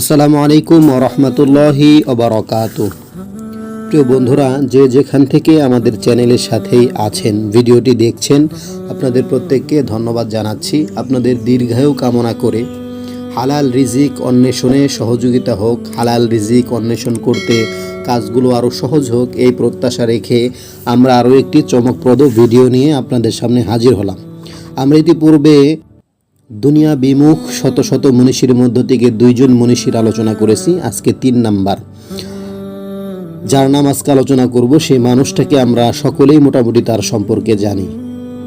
আসসালামু আলাইকুম রহমতুল্লাহি ওবরাকাত প্রিয় বন্ধুরা, যে যেখান থেকে আমাদের চ্যানেলের সাথেই আছেন, ভিডিওটি দেখছেন, আপনাদের প্রত্যেককে ধন্যবাদ জানাচ্ছি। আপনাদের দীর্ঘায়ু কামনা করে হালাল রিজিক অন্বেষণে সহযোগিতা হোক, হালাল রিজিক অন্বেষণ করতে কাজগুলো আরও সহজ হোক, এই প্রত্যাশা রেখে আমরা আরও একটি চমকপ্রদ ভিডিও নিয়ে আপনাদের সামনে হাজির হলাম। আমরা ইতিপূর্বে দুনিয়া বিমুখ, শত শত মনীষীর মধ্য থেকে দুইজন মনীষীর আলোচনা করেছি, আজকে তিন নাম্বার। যার নাম আজকে আলোচনা করব, সেই মানুষটাকে আমরা সকলেই মোটামুটি তার সম্পর্কে জানি।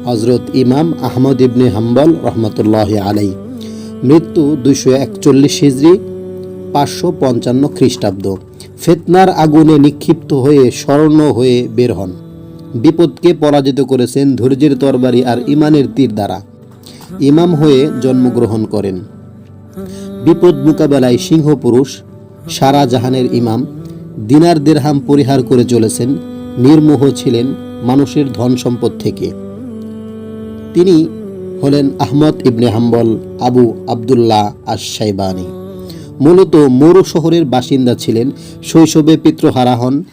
হজরত ইমাম আহমদ ইবনে হাম্বল রহমতুল্লাহ আলাই মৃত্যু দুইশো একচল্লিশ হিজড়ি পাঁচশো পঞ্চান্ন খ্রিস্টাব্দ। ফেতনার আগুনে নিক্ষিপ্ত হয়ে স্বর্ণ হয়ে বের হন। বিপদকে পরাজিত করেছেন ধৈর্যের তরবারি আর ইমানের তীর দ্বারা। ইমাম হয়ে জন্মগ্রহণ করেন। বিপদ মোকাবেলায় সিংহ পুরুষ, সারা জাহানের ইমাম, দিনার দেরহাম পরিহার করে চলেছেন, নির্মোহ ছিলেন মানুষের ধন সম্পদ থেকে। তিনি হলেন আহমদ ইবনে হাম্বল আবু আবদুল্লাহ আশাইবানি মূলত মরু শহরের বাসিন্দা ছিলেন শৈশবে পিতৃহারা হন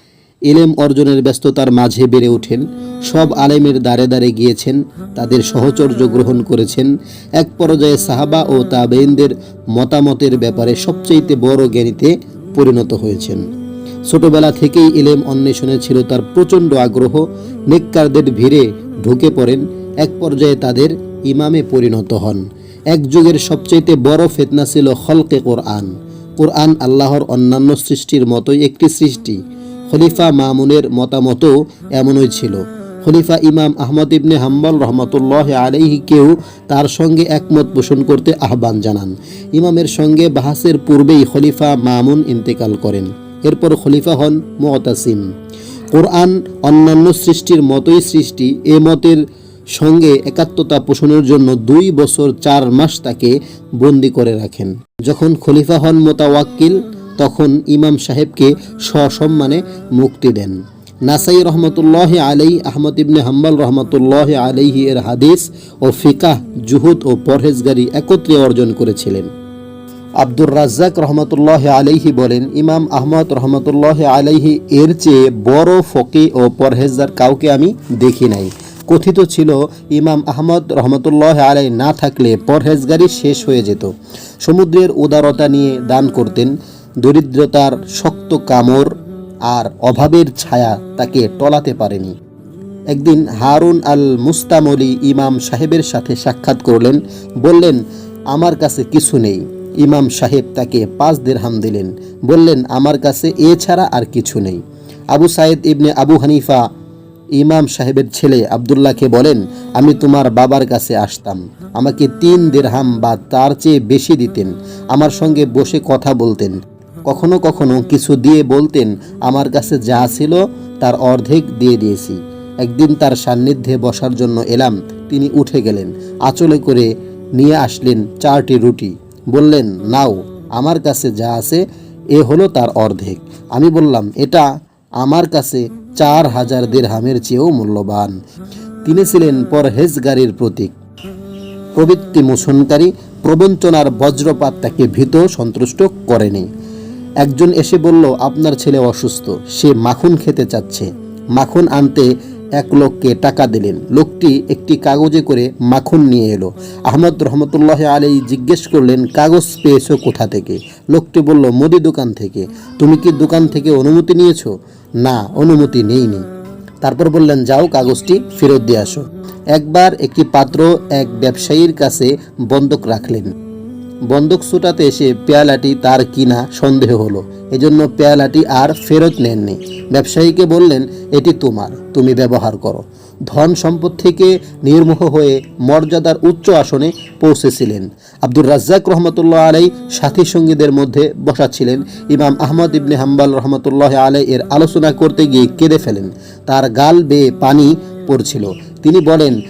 ইলেম অর্জনের ব্যস্ততার মাঝে বেড়ে ওঠেন। সব আলেমের দ্বারে দ্বারে গিয়েছেন, তাদের সহচর্য গ্রহণ করেছেন। এক পর্যায়ে সাহাবা ও তাবেইনদের মতামতের ব্যাপারে সবচেয়ে বড় জ্ঞানীতে পরিণত হয়েছেন। ছোটবেলা থেকেই ইলেম অন্বেষণে ছিল তার প্রচণ্ড আগ্রহ। নেককারদের ভিড়ে ঢুকে পড়েন, এক পর্যায়ে তাদের ইমামে পরিণত হন। এক যুগের সবচেয়ে বড় ফেতনা ছিল হলকে কোরআন। কোরআন আল্লাহর অন্যান্য সৃষ্টির মতোই একটি সৃষ্টি। খলিফা মামুনের মতামতও এমনই ছিল। খলিফা ইমাম আহমদ ইবনে হাম্বল রহমতুল্লাহ আলাইহিকেও তার সঙ্গে একমত পোষণ করতে আহ্বান জানান। ইমামের সঙ্গে বাহাসের পূর্বেই খলিফা মামুন ইন্তেকাল করেন। এরপর খলিফা হন মুতাসিম। কোরআন অন্যান্য সৃষ্টির মতোই সৃষ্টি। এ মতের সঙ্গে একাত্মতা পোষণের জন্য দুই বছর চার মাস তাকে বন্দি করে রাখেন। যখন খলিফা হন মোতাওয়াক্কিল তখন ইমাম সাহেবকে সসম্মানে মুক্তি দেন। নাসাই রহমতুল্লাহ আলাই আহমদ ইবনে হাম্বাল রহমতুল্লাহ আলাইহি এর হাদিস ও ফিকাহ, জুহুদ ও পরহেজগারি একত্রে অর্জন করেছিলেন। আব্দুর রাজ্জাক রহমতুল্লাহ আলাইহি বলেন, ইমাম আহমদ রহমতুল্লাহ আলাইহি এর চেয়ে বড় ফকি ও পরহেজগার কাউকে আমি দেখি নাই। কথিত ছিল, ইমাম আহমদ রহমতুল্লাহ আলাই না থাকলে পরহেজগারি শেষ হয়ে যেত। সমুদ্রের উদারতা নিয়ে দান করতেন। দরিদ্রতার শক্ত কামড় আর অভাবের ছায়া তাকে টলাতে পারেনি। একদিন হারুন আল মুস্তামলি ইমাম সাহেবের সাথে সাক্ষাৎ করলেন, বললেন, আমার কাছে কিছু নেই। ইমাম সাহেব তাকে পাঁচ দেড়হাম দিলেন, বললেন, আমার কাছে এ ছাড়া আর কিছু নেই। আবু সাইদ ইবনে আবু হানিফা ইমাম সাহেবের ছেলে আবদুল্লাহকে বলেন, আমি তোমার বাবার কাছে আসতাম। আমাকে তিন দেড়হাম বা তার চেয়ে বেশি দিতেন। আমার সঙ্গে বসে কথা বলতেন। কখনো কখনো কিছু দিয়ে বলতেন, আমার কাছে যা ছিল, তার অর্ধেক দিয়ে দিয়েছি। একদিন তার সান্নিধ্যে বসার জন্য এলাম, তিনি উঠে গেলেন, আঁচলে করে নিয়ে আসলেন চারটি রুটি। বললেন, নাও, আমার কাছে যা আছে, এ হলো তার অর্ধেক। আমি বললাম, এটা আমার কাছে চার হাজার দেড়হামের চেয়েও মূল্যবান। তিনি ছিলেন পরহেজগারির প্রতীক। প্রবৃত্তি মোচনকারী প্রবঞ্চনার বজ্রপাত তাকে ভীত সন্তুষ্ট করেনি। একজন এসে বলল, আপনার ছেলে অসুস্থ। সে মাখন খেতে চাচ্ছে। মাখন আনতে এক লোককে টাকা দিলেন। লোকটি একটি কাগজে করে মাখন নিয়ে এলো। আহমদ রহমতুল্লাহ আলী জিজ্ঞেস করলেন, কাগজ পেয়েছ কোথা থেকে? লোকটি বলল, মুদি দোকান থেকে। তুমি কি দোকান থেকে অনুমতি নিয়েছো? না, অনুমতি নেইনি। তারপর বললেন, যাও, কাগজটি ফেরত দিয়ে আসো। একবার একটি পাত্র এক ব্যবসায়ীর কাছে বন্ধক রাখলেন। বন্ধক ছুটাতে এসে পেয়ালাটি তার কিনা সন্দেহ হলো। এজন্য পেয়ালাটি আর ফেরত নেননি। ব্যবসায়ীকে বললেন, এটি তোমার, তুমি ব্যবহার করো। ধন সম্পদ থেকে নির্মোহ হয়ে মর্যাদার উচ্চ আসনে পৌঁছেছিলেন। আব্দুর রাজ্জাক রহমতুল্লাহ আলাই সাথী সঙ্গীদের মধ্যে বসা ছিলেন ইমাম আহমদ ইবনে হাম্বাল রহমতুল্লাহ আলাই এর আলোচনা করতে গিয়ে কেঁদে ফেলেন। তার গাল বেয়ে পানি পড়ছিল। তিনি বলেন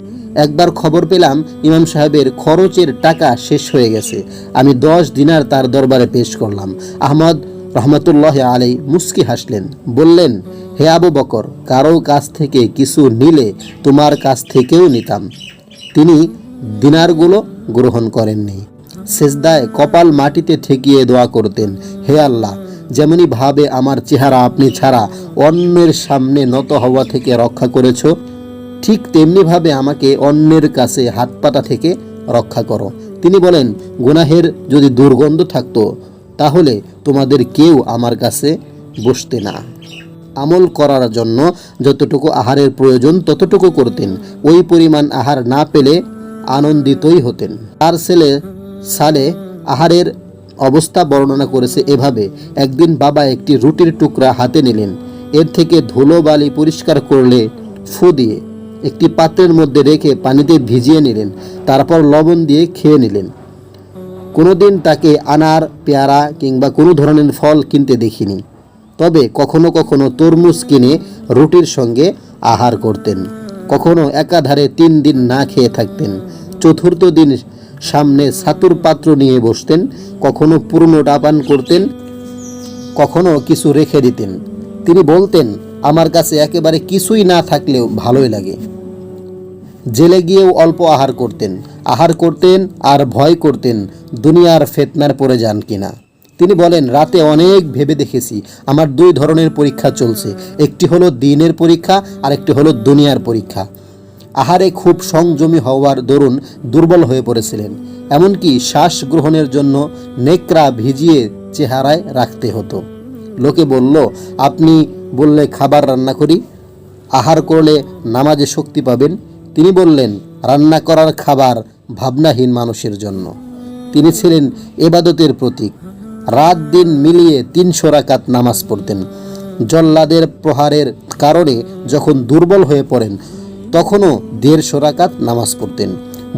একবার খবর পেলাম, ইমাম সাহেবের খরচের টাকা শেষ হয়ে গেছে। আমি দশ দিনার তার দরবারে পেশ করলাম। আহমদ রহমতুল্লাহ আলাই মুস্কি হাসলেন, বললেন, হে আবু বকর, কারও কাছ থেকে কিছু নিলে তোমার কাছ থেকেও নিতাম। তিনি দিনারগুলো গ্রহণ করেননি। সেজদায় কপাল মাটিতে ঠেকিয়ে দোয়া করতেন, হে আল্লাহ, যেমনি ভাবে আমার চেহারা আপনি ছাড়া অন্যের সামনে নত হওয়া থেকে রক্ষা করেছ ঠিক তেমনিভাবে আমাকে অন্যের কাছে হাত পাতা থেকে রক্ষা করো। তিনি বলেন, গুনাহের যদি দুর্গন্ধ থাকতো, তাহলে তোমাদের কেউ আমার কাছে বসতে না। আমল করার জন্য যতটুকু আহারের প্রয়োজন ততটুকু করতেন। ওই পরিমাণ আহার না পেলে আনন্দিতই হতেন। তার ছেলে সালে আহারের অবস্থা বর্ণনা করেছে এভাবে, একদিন বাবা একটি রুটির টুকরা হাতে নিলেন। এর থেকে ধুলো বালি পরিষ্কার করলে ফু দিয়ে একটি পাত্রের মধ্যে রেখে পানিতে ভিজিয়ে নিলেন, তারপর লবণ দিয়ে খেয়ে নিলেন। কোনোদিন তাকে আনার, পেয়ারা কিংবা কোনো ধরনের ফল কিনতে দেখিনি। তবে কখনো কখনো তরমুজ কিনে রুটির সঙ্গে আহার করতেন। কখনো একাধারে তিন দিন না খেয়ে থাকতেন। চতুর্থ দিন সামনে ছাতুর পাত্র নিয়ে বসতেন, কখনো পুরনো ডাপান করতেন, কখনো কিছু রেখে দিতেন। তিনি বলতেন আমার কাছে একেবারে কিছুই না থাকলেও ভালোই লাগে। জেলে গিয়েও অল্প আহার করতেন। আহার করতেন আর ভয় করতেন দুনিয়ার ফেতনার পরে যান কিনা। তিনি বলেন, রাতে অনেক ভেবে দেখেছি, আমার দুই ধরনের পরীক্ষা চলছে। একটি হলো দিনের পরীক্ষা আর একটি হলো দুনিয়ার পরীক্ষা। আহারে খুব সংযমী হওয়ার দরুন দুর্বল হয়ে পড়েছিলেন। এমনকি শ্বাস গ্রহণের জন্য নেকড়া ভিজিয়ে চেহারায় রাখতে হতো। লোকে বলল, আপনি বললে খাবার রান্না করি, আহার করলে নামাজে শক্তি পাবেন। তিনি বললেন, রান্না করার খাবার ভাবনাহীন মানুষের জন্য। তিনি ছিলেন এবাদতের প্রতীক। রাত দিন মিলিয়ে তিনশো রাকাত নামাজ পড়তেন। জল্লাদের প্রহারের কারণে যখন দুর্বল হয়ে পড়েন, তখনও দেড়শো রাকাত নামাজ পড়তেন।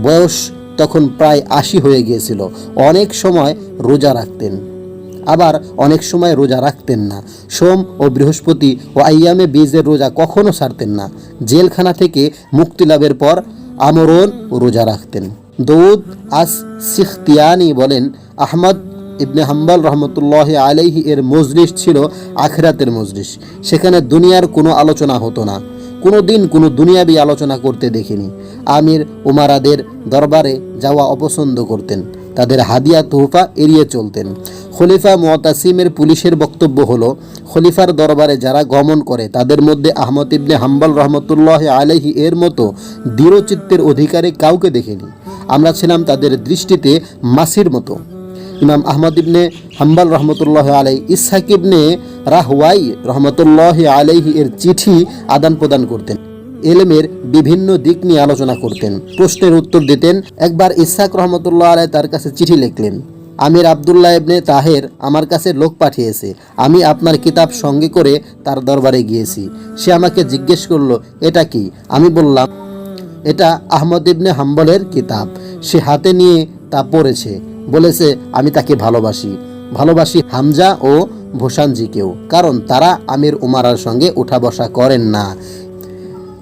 বয়স তখন প্রায় আশি হয়ে গিয়েছিল। অনেক সময় রোজা রাখতেন। আবার অনেক সময় রোজা রাখতেন না। সোম ও বৃহস্পতি ও আইয়ামে বীজের রোজা কখনো ছাড়তেন না। জেলখানা থেকে মুক্তি লাভের পর আমরণ রোজা রাখতেন। দৌদ আস সিখতিয়ানি বলেন, আহমদ ইবনে হাম্বাল রহমতুল্লাহ আলাইহি এর মজলিস ছিল আখরাতের মজলিস। সেখানে দুনিয়ার কোনো আলোচনা হতো না। কোনো দিন কোনো দুনিয়াবি আলোচনা করতে দেখিনি। আমির উমারাদের দরবারে যাওয়া অপছন্দ করতেন। তাদের হাদিয়া তোহফা এড়িয়ে চলতেন। খলিফা মোয়াতাসিমের পুলিশের বক্তব্য হলো, খলিফার দরবারে যারা গমন করে, তাদের মধ্যে আহমদ ইবনে হাম্বাল রহমতুল্লাহ আলহি এর মতো দৃঢ়চিত্তের অধিকারে কাউকে দেখিনি। আমরা ছিলাম তাদের দৃষ্টিতে মাসির মতো। ইমাম আহমদ ইবনে হাম্বাল রহমতুল্লাহ আলাই, ইসহাক রাহওয়াই রহমতুল্লাহ আলাইহি এর চিঠি আদান প্রদান করতেন। এলেমের বিভিন্ন দিক নিয়ে আলোচনা করতেন। প্রশ্নের উত্তর দিতেন। একবার ইসহাক রহমতুল্লাহ আলাই তার কাছে চিঠি লিখলেন, আমির আবদুল্লাহ ইবনে তাহের আমার কাছে লোক পাঠিয়েছে। আমি আপনার কিতাব সঙ্গে করে তার দরবারে গিয়েছি। সে আমাকে জিজ্ঞেস করল, এটা কি? আমি বললাম, এটা আহমদ ইবনে হাম্বলের কিতাব। সে হাতে নিয়ে তা পড়েছে। বলেছে, আমি তাকে ভালোবাসি। ভালোবাসি হামজা ও ভোসানজিকেও কারণ তারা আমির উমারার সঙ্গে উঠা বসা করেন না।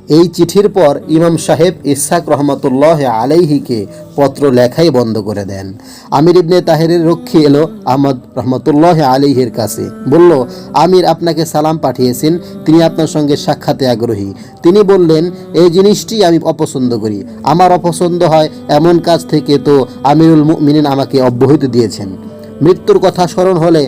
এই চিঠির পর ইমাম সাহেব ইসহাক রহমতুল্লাহ আলাইহিকে পত্র লেখাই বন্ধ করে দেন। আমির ইবনে তাহেরের রক্ষী এলো আহমদ রহমতুল্লাহ আলাইহির কাছে। বলল, আমির আপনাকে সালাম পাঠিয়েছেন, তিনি আপনার সঙ্গে সাক্ষাতে আগ্রহী। তিনি বললেন, এই জিনিসটি আমি অপছন্দ করি। আমার অপছন্দ হয় এমন কাজ থেকে তো আমিরুল মিনিন আমাকে অব্যাহতি দিয়েছেন। মৃত্যুর কথা স্মরণ হলে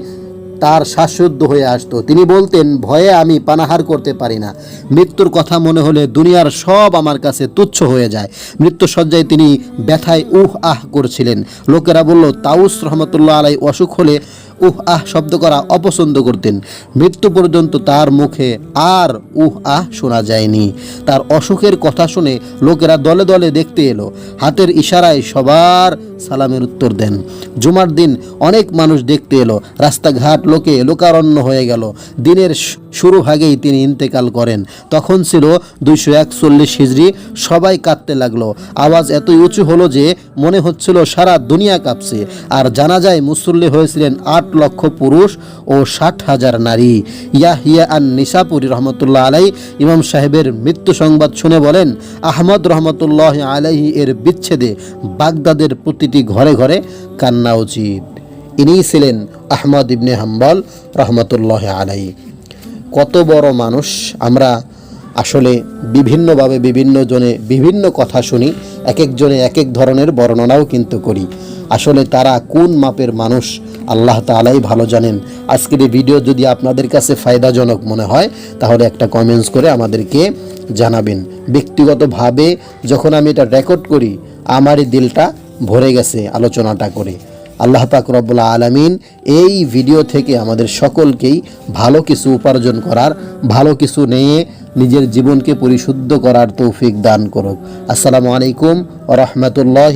তার শ্বাসরুদ্ধ হয়ে আসতো। তিনি বলতেন, ভয়ে আমি পানাহার করতে পারি না। মৃত্যুর কথা মনে হলে দুনিয়ার সব আমার কাছে তুচ্ছ হয়ে যায়। মৃত্যু সজ্জায় তিনি ব্যথায় উহ আহ করছিলেন। লোকেরা বলল, তাউস রহমতুল্লাহ আলাই অসুখ হলে উহ আহ শব্দ করা অপছন্দ করতেন। মৃত্যু পর্যন্ত তার মুখে আর উহ আহ শোনা যায়নি। তার অসুখের কথা শুনে লোকেরা দলে দলে দেখতে এলো। হাতের ইশারায় সবার সালামের উত্তর দেন। জুমার দিন অনেক মানুষ দেখতে এলো। রাস্তাঘাট লোকে লোকারণ্য হয়ে গেল। দিনের শুরু ভাগেই তিনি ইন্তেকাল করেন। তখন ছিল দুইশো একচল্লিশ হিজড়ি সবাই কাঁদতে লাগল। আওয়াজ এতই উঁচু হলো যে মনে হচ্ছিল সারা দুনিয়া কাঁপছে। আর জানা যায় মুসল্লি হয়েছিলেন আট লক্ষ পুরুষ ও ষাট হাজার নারী। ইয়াহিয়া আন নিসাপুরি রহমতুল্লাহ আলাই ইমাম সাহেবের মৃত্যু সংবাদ শুনে বলেন, আহমদ রহমতুল্লাহ আলাইহি এর বিচ্ছেদে বাগদাদের প্রতিটি ঘরে ঘরে কান্না উচিত। ইনিই ছিলেন আহমদ ইবনে হাম্বল রহমতুল্লাহ আলাই কত বড় মানুষ, আমরা আসলে বিভিন্নভাবে বিভিন্ন জনে বিভিন্ন কথা শুনি এক একজনে এক এক ধরনের বর্ণনাও কিন্তু করি। আসলে তারা কোন মাপের মানুষ, আল্লাহ তালাই ভালো জানেন। আজকের এই ভিডিও যদি আপনাদের কাছে ফায়দাজনক মনে হয়, তাহলে একটা কমেন্টস করে আমাদেরকে জানাবেন। ব্যক্তিগতভাবে যখন আমি এটা রেকর্ড করি আমারই দিলটা ভরে গেছে আলোচনাটা করে। আল্লাহ পাক রব্বুল আলমিন এই ভিডিও থেকে আমাদের সকলকেই ভালো কিছু উপার্জন করার, ভালো কিছু নিয়ে নিজের জীবনকে পরিশুদ্ধ করার তৌফিক দান করুক। আসসালামু আলাইকুম ও রহমতুল্লাহ